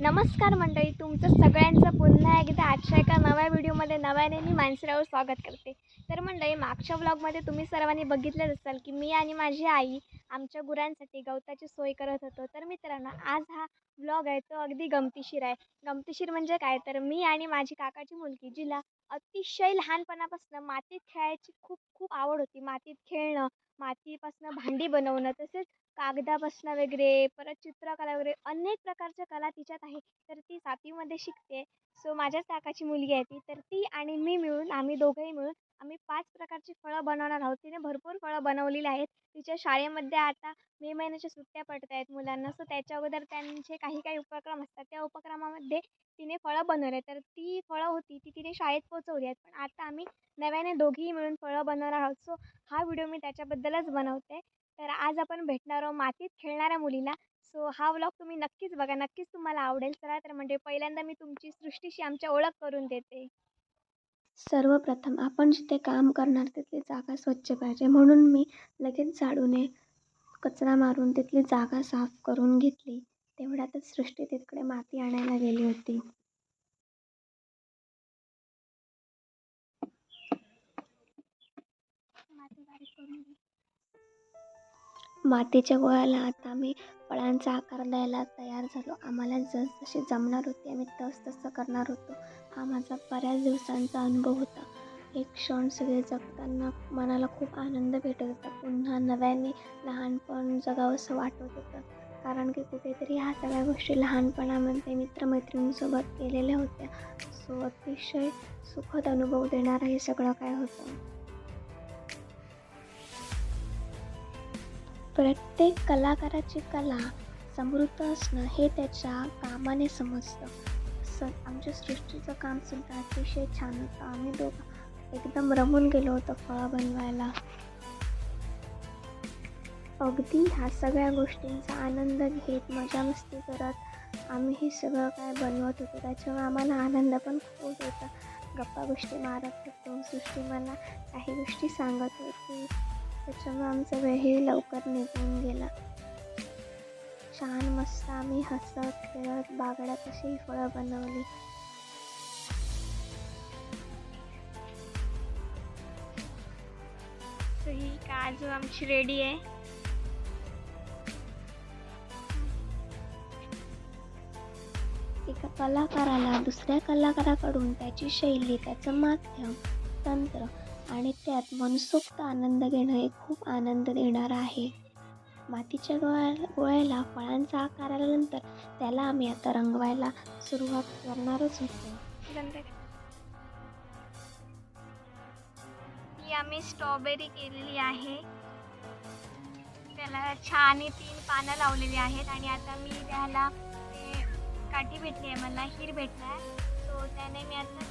नमस्कार मंडळी तुमचं सगळ्यांचं पुन्हा एकदा आजच्या एका नव्या व्हिडिओमध्ये नव्याने मी मानसरावर स्वागत करते. तर मंडळी मागच्या व्लॉगमध्ये तुम्ही सर्वांनी बघितलंच असाल की मी आणि माझी आई आमच्या गुरांसाठी गवताची सोय करत होतो. तर मित्रांनो आज हा व्लॉग आहे तो अगदी गमतीशीर आहे. गमतीशीर म्हणजे काय? तर मी आणि माझी काकाची मुलगी जिला अतिशय लहानपणापासून मातीत खेळायची खूप खूप आवड होती. मातीत खेळणं मातीपासनं भांडी बनवणं तसेच कागदापासनं वगैरे परत चित्रकला वगैरे अनेक प्रकारच्या कला तिच्यात आहे. तर ती सातवीमध्ये शिकते. सो माझ्याच काकाची मुलगी आहे ती. तर ती आणि मी मिळून आम्ही दोघंही मिळून आम्ही पाच प्रकारची फळं बनवणार आहोत. तिने भरपूर फळं बनवलेली आहेत. तिच्या शाळेमध्ये आता मे महिन्याच्या सुट्ट्या पडत आहेत मुलांना. सो त्याच्या अगोदर त्यांचे काही काही उपक्रम असतात. त्या उपक्रमामध्ये तिने फळं बनवले. तर ती फळं होती ती तिने शाळेत पोचवली आहेत. पण आता आम्ही नव्याने दोघीही मिळून फळं बनवणार आहोत. सो हा व्हिडिओ मी त्याच्याबद्दलच बनवते. तर आज आपण भेटणार आहोत मातीत खेळणाऱ्या मुलीला. सो हा व्लॉग तुम्ही नक्कीच बघा नक्कीच तुम्हाला आवडेल. चला तर म्हणजे पहिल्यांदा मी तुमची सृष्टीशी आमच्या ओळख करून देते. सर्वप्रथम आपण जिथे काम करणार तिथली जागा स्वच्छ पाहिजे. म्हणून मी लगेच झाडूने कचरा मारून तिथली जागा साफ करून घेतली. तेवढ्यातच सृष्टी तिकडे माती आणायला गेली होती. मातीच्या गोळ्याला आता आम्ही फळांचा आकार द्यायला तयार झालो. आम्हाला जसजशी जमणार होती आम्ही तस तसं करणार होतो. हा माझा बऱ्याच दिवसांचा अनुभव होता. एक क्षण सगळे जगताना मनाला खूप आनंद भेटत होता. पुन्हा नव्याने लहानपण जगावंसं वाटत होतं. कारण की कुठेतरी ह्या सगळ्या गोष्टी लहानपणामध्ये मित्रमैत्रिणींसोबत केलेल्या होत्या. सो अतिशय सुखद अनुभव देणारं हे सगळं काय होतं? प्रत्येक कलाकाराची कला समृद्ध असणं हे त्याच्या कामाने समजतं. स आमच्या सृष्टीचं कामसुद्धा अतिशय छान होतं. आम्ही दोघं एकदम रमून गेलो होतो फळं बनवायला. अगदी ह्या सगळ्या गोष्टींचा आनंद घेत मजा मस्ती करत आम्ही हे सगळं काय बनवत होतो त्याच्यामुळे आम्हाला आनंद पण खूप होता. गप्पा गोष्टी मारत होतो सृष्टी मला काही गोष्टी सांगत होती. त्याच्यामुळे आमचा वेळही लवकर निघून गेला. छान मस्त आम्ही हसत खेळत बागड्यात अशी फळं बनवली. ही काजू आमची रेडी आहे. एका कलाकाराला दुसऱ्या कलाकाराकडून त्याची शैली त्याचं माध्यम तंत्र आणि त्यात मनसोक्त आनंद घेणं हे खूप आनंद देणारं आहे. मातीच्या गोळ्या गोळ्याला फळांचा आकार आल्यानंतर त्याला आम्ही आता रंगवायला सुरुवात करणारच होतो. ही आम्ही स्ट्रॉबेरी केलेली आहे. त्याला छान तीन पानं लावलेली आहेत आणि आता मी त्याला ते काठी भेटली आहे मला हिर भेटला आहे सो त्याने मी आता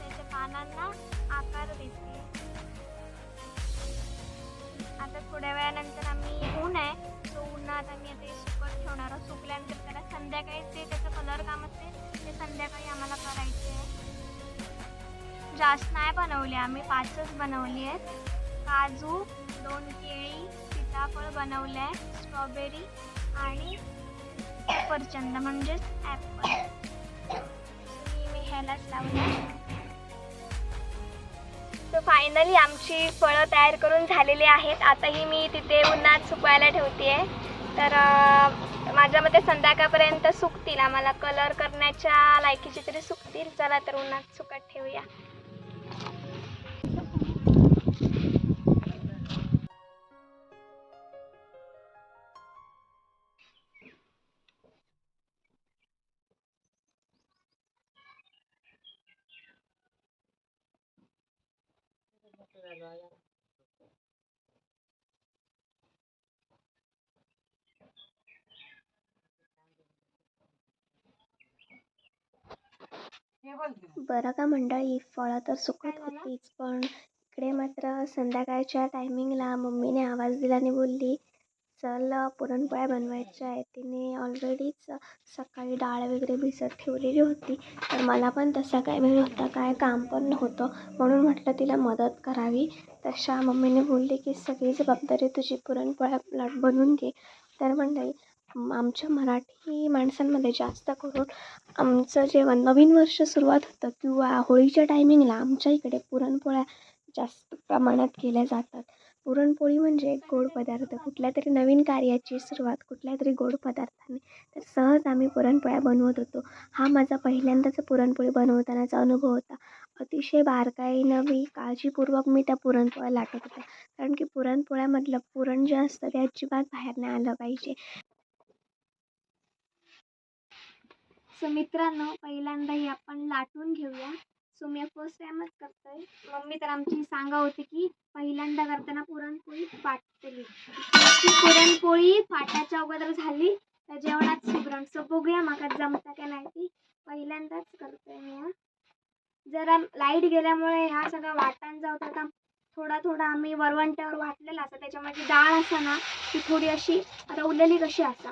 सुकल्यानंतर त्याला संध्याकाळी ते त्याचं कलर काम असते ते संध्याकाळी आम्हाला करायचे. आहे जास्त नाही बनवले आम्ही पाचच बनवली आहेत. काजू दोन केळी सीताफळ बनवले आहे स्ट्रॉबेरी आणि सफरचंद म्हणजेच ॲपल. मी मी ह्यालाच लावलं. तर फायनली आमची फळं तयार करून झालेली आहेत. आताही मी तिथे उन्हात सुकवायला ठेवते आहे तर माझ्या मते संध्याकाळपर्यंत सुकतील. आम्हाला कलर करण्याच्या लायकीचे तरी सुकतील. चला तर उन्हात सुकत ठेवूया. बरं का मंडळी फळं तर सुकत होतीच पण इकडे मात्र संध्याकाळच्या टायमिंगला मम्मीने आवाज दिला आणि बोलली चल पुरणपोळ्या बनवायच्या आहे तिने ऑलरेडीच सकाळी डाळ वगैरे भिजत ठेवलेली होती तर मला पण तसा काय वेळ होता काय काम पण नव्हतं. म्हणून म्हटलं तिला मदत करावी. तशा मम्मीने बोलली की सगळी जबाबदारी तुझी पुरणपोळ्या बनवून घे. तर मंडळी आमच्या मराठी माणसांमध्ये जास्त करून आमचं जेव्हा नवीन वर्ष सुरुवात होतं किंवा होळीच्या टायमिंगला आमच्या इकडे पुरणपोळ्या जास्त प्रमाणात केल्या जातात. पुरणपोळी म्हणजे एक गोड पदार्थ. कुठल्या तरी नवीन कार्याची सुरुवात कुठल्या तरी गोड पदार्थाने तर सहज आम्ही पुरणपोळ्या बनवत होतो. हा माझा पहिल्यांदाचा पुरणपोळी बनवतानाचा अनुभव होता. अतिशय बारकाईनं मी काळजीपूर्वक मी त्या पुरणपोळ्या लाटत होते. कारण की पुरणपोळ्यामधलं पुरण जे असतं ते अजिबात बाहेर नाही आलं पाहिजे. सो मित्रांनो पहिल्यांदाही आपण लाटून घेऊया. सो मी फर्स्ट टाईमच करतोय. मम्मी तर आमची सांगा होती की पहिल्यांदा करताना पुरणपोळी फाटली ती पुरणपोळी फाटाच्या अगोदर झाली तर जेवणात सुगरण. सो बघूया माका जमता का नाही ती. पहिल्यांदाच करतोय मी जरा लाइट गेल्यामुळे ह्या सगळा वाटण होता आता थोडा थोडा आम्ही वरवंट्यावर वाटलेला असा त्याच्यामध्ये डाळ असा ना ती थोडी अशी आता उरलेली कशी असा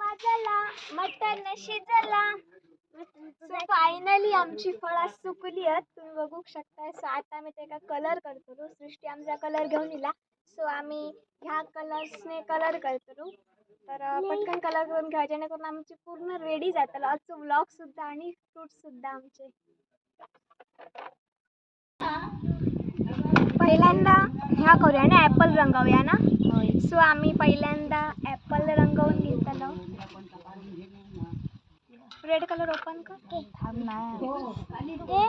वाजला शिजला फायनली आमची फळं सुकली आहेत. तुम्ही बघू शकताय. सो आता मी त्याचा कलर करतो सृष्टी आमचा कलर घेऊन येला सो आम्ही ह्या कलर्सने कलर करतो तर पटकन कलर करून घ्या. जेणेकरून आमची पूर्ण रेडी जातलं. आजचं व्लॉगसुद्धा आणि फ्रूटसुद्धा आमचे. पहिल्यांदा ह्या करूया ना ॲपल रंगवूया ना? सो आम्ही पहिल्यांदा ॲपल रंगवून घेतलं रेड कलर ओपन कर. ते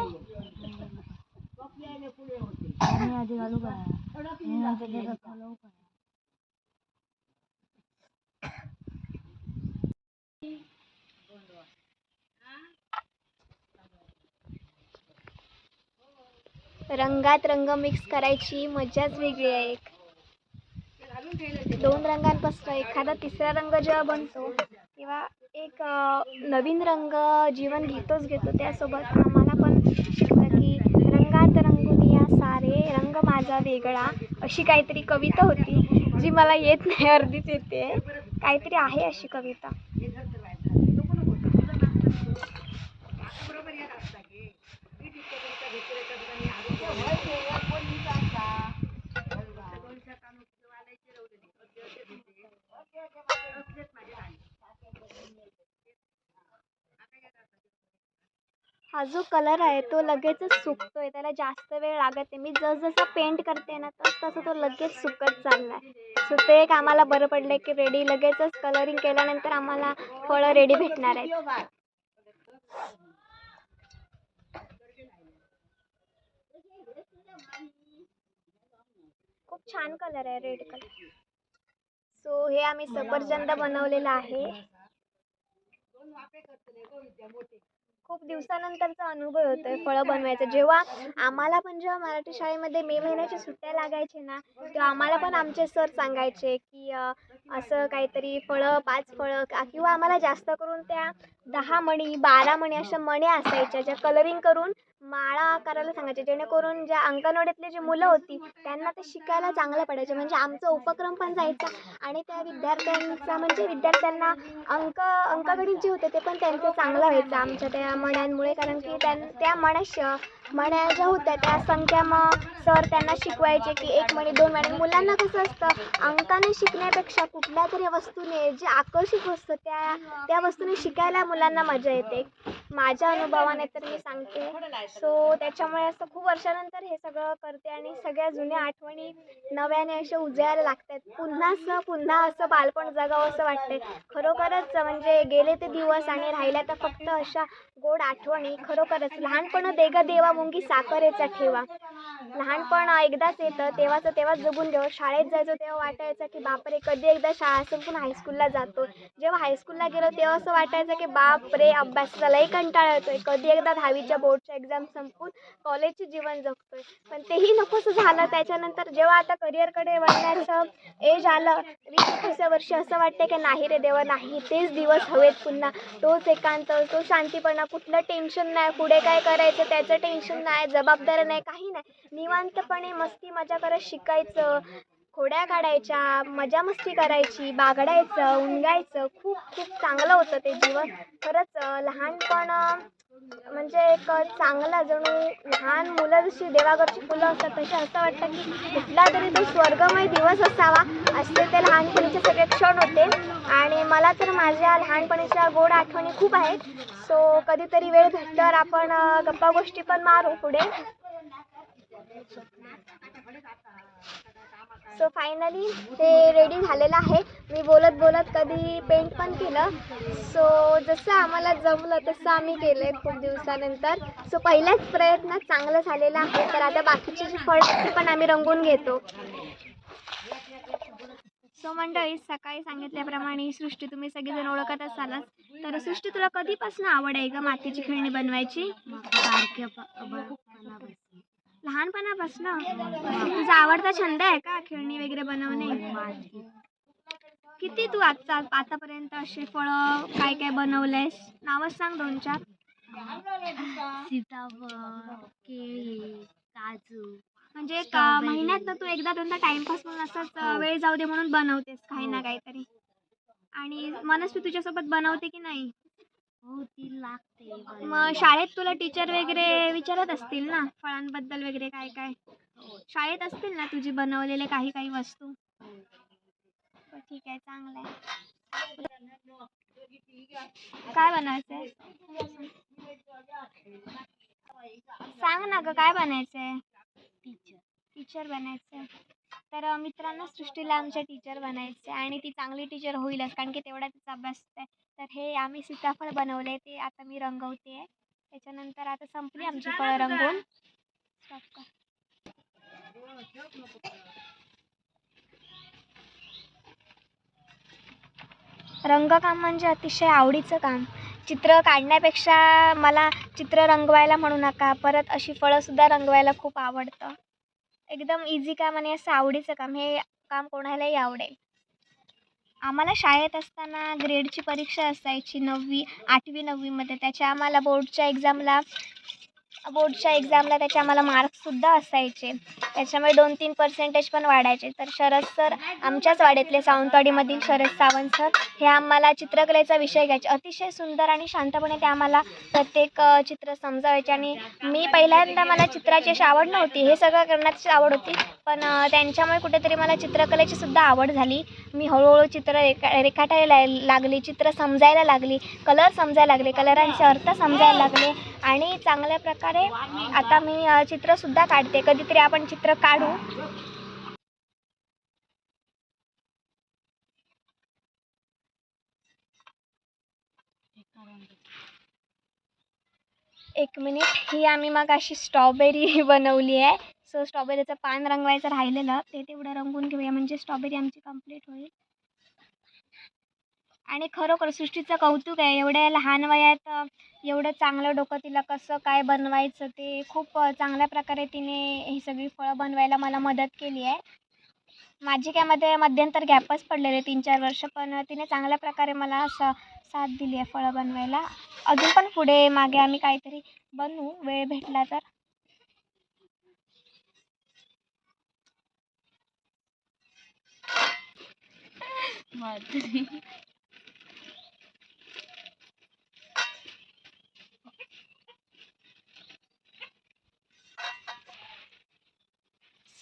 रंगात रंग मिक्स करायची मजाच वेगळी आहे एक. दोन रंगांपासून एखादा तिसरा रंग जेव्हा बनतो तेव्हा एक नवीन रंग जीवन घेतोच घेतो. त्यासोबत आम्हाला पण शिकतं की रंगात रंगुनिया सारे रंग माझा वेगळा अशी काहीतरी कविता होती जी मला येत नाही अर्धीच येते. काहीतरी आहे अशी कविता. हा जो कलर आहे तो लगेचच सुकतोय. त्याला जास्त वेळ लागत. नाही मी जसजसा पेंट करते ना तस तसं तो लगेच सुकत चाललाय. सो ते एक आम्हाला बरं पडलंय की रेडी लगेचच कलरिंग केल्यानंतर आम्हाला फळं रेडी भेटणार आहेत. खूप छान कलर आहे रेड कलर सो हे आम्ही सफरचंद बनवलेलं आहे. खूप दिवसानंतरचा अनुभव होतोय फळं बनवायचा. जेव्हा आम्हाला पण जेव्हा मराठी शाळेमध्ये मे महिन्याच्या सुट्ट्या लागायचे ना तेव्हा आम्हाला पण आमचे सर सांगायचे की असं काहीतरी फळं पाच फळं किंवा आम्हाला जास्त करून त्या दहा मणी बारा मणी अशा मण्या असायच्या ज्या कलरिंग करून माळा करायला सांगायचे. जेणेकरून ज्या अंगणवाडीतले जे मुलं होती त्यांना ते शिकायला चांगलं पडायचे. म्हणजे आमचा उपक्रम पण जायचा. आणि त्या विद्यार्थ्यांचा म्हणजे विद्यार्थ्यांना अंक अंकगणित जे होते ते पण त्यांचं चांगलं व्हायचं आमच्या त्या मण्यांमुळे. कारण की त्यां त्या मण्या श मण्या ज्या होत्या त्या संख्या मग सर त्यांना शिकवायचे की एक मणी दोन मणी. मुलांना कसं असतं अंकाने शिकण्यापेक्षा कुठल्या तरी वस्तूने जे आकर्षित असतं त्या त्या वस्तूने शिकायला मुलांना मजा येते. माझ्या अनुभवाने तर मी सांगते. सो त्याच्यामुळे असं खूप वर्षानंतर हे सगळं करते आणि सगळ्या जुन्या आठवणी नव्याने अशा उजळायला लागतात पुन्हा असं पुन्हा असं बालपण जगावं असं वाटतंय. खरोखरच म्हणजे गेले ते दिवस आणि राहिल्या तर फक्त अशा गोड आठवणी. खरोखरच लहानपण देग देवा मुंगी साखरेचा ठेवा. लहानपण एकदाच येतं तेव्हाचं तेव्हाच जगून घेऊ शाळेत जायचो तेव्हा वाटायचं की बापरे कधी एकदा शाळा संपून हायस्कूलला जातो. जेव्हा हायस्कूलला गेलो तेव्हा असं वाटायचं की बापरे रे लई कंटाळा येतोय. कधी एकदा दहावीच्या बोर्डच्या एक्झाम संपून कॉलेजचे जीवन जगतोय. पण तेही नकोसं झालं. त्याच्यानंतर जेव्हा आता करिअरकडे वळण्याचं एज आलं वीस एकवीसव्या वर्षी असं वाटतं की नाही रे देवा नाही. तेच दिवस हवेत पुन्हा. तोच एकांत तो शांतीपणा. कुठलं टेन्शन नाही. पुढे काय करायचं त्याचं टेन्शन नाही. जबाबदारी नाही. काही नाही. निवांतपणे मस्ती मजा करत शिकायचं. खोड्या काढायच्या मजा मस्ती करायची बागडायचं उंगायचं खूप खूप चांगलं होतं ते जीवन. खरंच लहानपण म्हणजे एक चांगला जणू लहान मुलं जशी देवाघरची फुलं असतात तशी असं वाटतं की कुठला तरी तो स्वर्गमय दिवस असावा असे ते लहानपणीचे सगळे क्षण होते. आणि मला तर माझ्या लहानपणीच्या गोड आठवणी खूप आहेत. सो कधीतरी वेळ भेटल्यावर आपण गप्पा गोष्टी पण मारू पुढे. सो फायनली ते रेडी झालेलं आहे. मी बोलत बोलत कधी पेंट पण केलं. सो जसं आम्हाला जमलं तसं आम्ही केलं आहे खूप दिवसानंतर. सो पहिल्याच प्रयत्नात चांगलं झालेलं आहे. तर आता बाकीचे जी फळटक्की पण आम्ही रंगून घेतो. सो मंडळी सकाळी सांगितल्याप्रमाणे सृष्टी तुम्ही सगळेजण ओळखत असालच. तर सृष्टी तुला कधीपासून आवड आहे का मातीची खेळणी बनवायची? लहानपणापासून. तुझा आवडता छंद आहे का खेळणी वगैरे बनवणे? किती तू आजचा आतापर्यंत असे फळं काय काय बनवलेस? नावच सांग दोन चार. सीताफळ केळी काजू म्हणजे. महिन्यात तू एकदा दोनदा टाइमपास म्हणून असंच अं, वेळ जाऊ दे म्हणून बनवतेस काही ना हो. काहीतरी. आणि मनस्वी तुझ्यासोबत बनवते की नाही? हो ती लागते मग शाळेत तुला टीचर वगैरे विचारत असतील ना? फळांबद्दल वगैरे काय काय? शाळेत असतील ना तुझी बनवलेले काही काही वस्तू? ठीक आहे चांगलं आहे. काय बनवायचंय? सांग ना ग काय बनायचंय टीचर टीचर बनायचं तर मित्रांनो सृष्टीला आमच्या टीचर बनायचं आणि ती चांगली टीचर होईलच कारण की तेवढा तिचा अभ्यास आहे तर हे आम्ही सीताफळ बनवले ते आता मी रंगवते. आहे त्याच्यानंतर आता संपली आमची फळं रंगवून. रंगकाम म्हणजे अतिशय आवडीचं काम. चित्र काढण्यापेक्षा मला चित्र रंगवायला म्हणू नका परत अशी फळंसुद्धा रंगवायला खूप आवडतं. एकदम इझी काम आणि असं आवडीचं काम हे काम कोणालाही आवडेल. आम्हाला शाळेत असताना ग्रेडची परीक्षा असायची नववी आठवी नववीमध्ये. त्याच्या आम्हाला बोर्डच्या एक्झामला बोर्डच्या एक्झामला त्याचे आम्हाला मार्क्ससुद्धा असायचे. त्याच्यामुळे दोन तीन पर्सेंटेज पण वाढायचे. तर शरद सर आमच्याच वाड्यातले सावंतवाडीमधील शरद सावंत सर हे आम्हाला चित्रकलेचा विषय घ्यायचे. अतिशय सुंदर आणि शांतपणे ते आम्हाला प्रत्येक चित्र समजावायचे आणि मी पहिल्यांदा मला चित्राची अशी आवड नव्हती. हे सगळं करण्याची आवड होती. पण त्यांच्यामुळे कुठेतरी मला चित्रकलेची सुद्धा आवड झाली. मी हळूहळू चित्र रेखा रेखाटायला लागली चित्र समजायला लागली कलर समजायला लागले कलरांचे अर्थ समजायला लागले. आणि चांगल्या प्रकारे आता मी चित्रसुद्धा काढते. कधीतरी आपण चित्र काढू. एक मिनिट. ही आम्ही मग अशी स्ट्रॉबेरी बनवली आहे. सो स्ट्रॉबेरीचं पान रंगवायचं राहिलेलं. ते तेवढं रंगून घेऊया. म्हणजे स्ट्रॉबेरी आमची कंप्लीट होईल. आणि खरोखर सृष्टीचं कौतुक आहे. एवढ्या लहान वयात एवढं चांगलं डोकं तिला कसं काय बनवायचं ते खूप चांगल्या प्रकारे तिने ही सगळी फळं बनवायला मला मदत केली आहे. माझी काय मध्ये मध्यंतर गॅपच पडलेले तीन चार वर्ष पण तिने चांगल्या प्रकारे मला स साथ दिली आहे फळं बनवायला. अजून पण पुढे मागे आम्ही काहीतरी बनवू. वेळ भेटला तर. माधुरी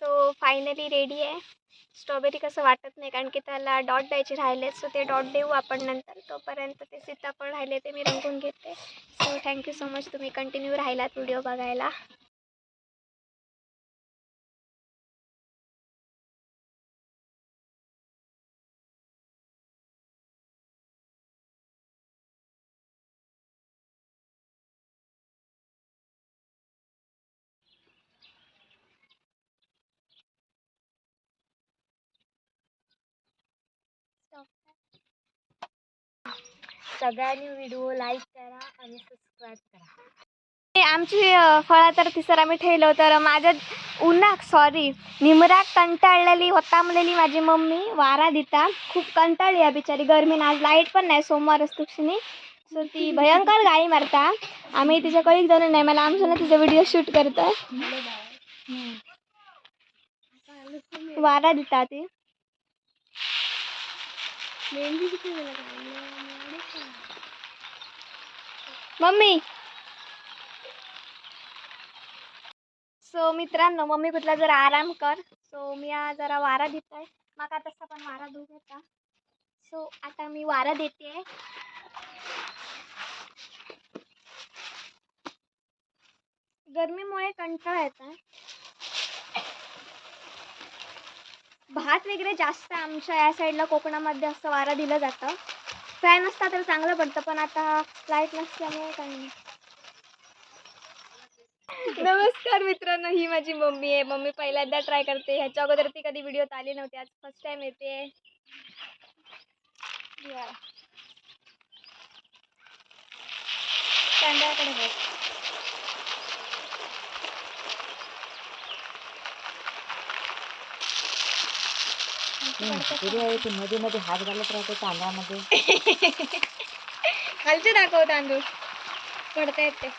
सो फायनली रेडी आहे. स्ट्रॉबेरी कसं वाटत नाही कारण की त्याला डॉट द्यायचे राहिले सो ते डॉट देऊ आपण नंतर. तोपर्यंत ते सीताफळ राहिले ते मी रंगून घेते. So thank you so much तुम्ही कंटिन्यू राहिलात व्हिडिओ बघायला. सगळ्यांनी व्हिडिओ लाईक करा आणि सबस्क्राईब करा. आमची फळं तर तिसर आम्ही ठेवलं तर माझ्या उन्हाक सॉरी निमराक कंटाळलेली होतामलेली माझी मम्मी वारा दिता. खूप कंटाळली आहे बिचारी. गरमीन आज लाइट पण नाही सोमवार असतो सो ती भयंकर गाळी मारता. आम्ही तिच्या कळीक जाऊन नाही मला आमचं ना तिचा व्हिडिओ शूट करतोय वारा दिता ती. मम्मी. सो मित्रांनो मम्मी कुठला जरा आराम कर. सो मी जरा वारा देतोय. माका तसा पण वारा देऊ घेता सो आता मी वारा देते. गरमीमुळे कंटाळा येतो भात वगैरे जास्त आमच्या या साईडला कोकणामध्ये असं वारा दिलं जातं. फॅन असता तर चांगलं पडतं पण आता लाइट नसल्यामुळे काही नाही. नमस्कार मित्रांनो ही माझी मम्मी आहे. मम्मी पहिल्यांदा ट्राय करते. ह्याच्या अगोदर ती कधी व्हिडिओत आली नव्हती आज फर्स्ट टाइम येते. तांदळाकडे बघ. मध्ये मध्ये हात घालत राहते तांदळामध्ये. खालचे दाखव तांदूळ. पडता येते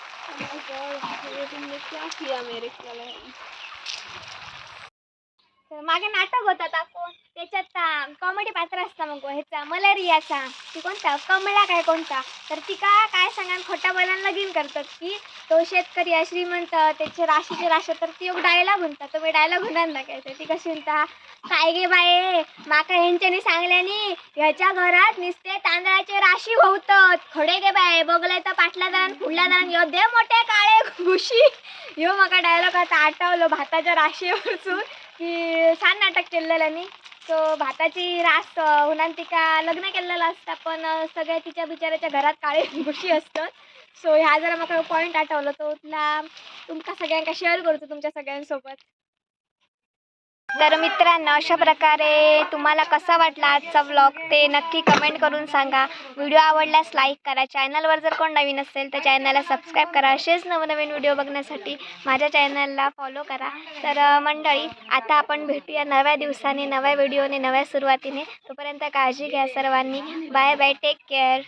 मागे नाटक होता दाखव त्याच्यात कॉमेडी पात्र असता मग ह्याचा मलेरियाचा. ती कोणता? कमळा काय कोणता? तर ती का काय सांगा खोटा बोलायला लगीन करतात की तो शेतकरी श्रीमंत त्याचे राशीचे राशा तर ती एक डायलॉग म्हणतात. तुम्ही डायलॉग होणार ना काय ती कशी म्हणता? काय गे बाये माका ह्यांच्यानी सांगल्यानी ह्याच्या घरात नुसते तांदळाचे राशी होतात खडे गे बाय बघले तर पाटला फुडल्या फुडला यो दे मोठे काळे घुशी ह्यो माका डायलॉग आता आठवलं भाताच्या राशीवरसून की छान नाटक केलेलं सो भाताची रास होणार तिका लग्न केलेलं असतं पण सगळ्या तिच्या बिचाराच्या घरात काळे घुशी असतात. सो ह्या जरा म्हाका पॉईंट आठवलं तो तुला तुमका सगळ्यांका शेअर करतो तुमच्या सगळ्यांसोबत. तर मित्रांनो अशा प्रकारे तुम्हाला कसा वाटला आजचा व्लॉग ते नक्की कमेंट करून सांगा. व्हिडिओ आवडल्यास लाईक करा. चॅनलवर जर कोण नवीन असेल तर चॅनलला सबस्क्राईब करा. असेच नवनवीन व्हिडिओ बघण्यासाठी माझ्या चॅनलला फॉलो करा. तर मंडळी आता आपण भेटूया नव्या दिवसाने नव्या व्हिडिओने नव्या सुरुवातीने. तोपर्यंत काळजी घ्या सर्वांनी. Bye bye take care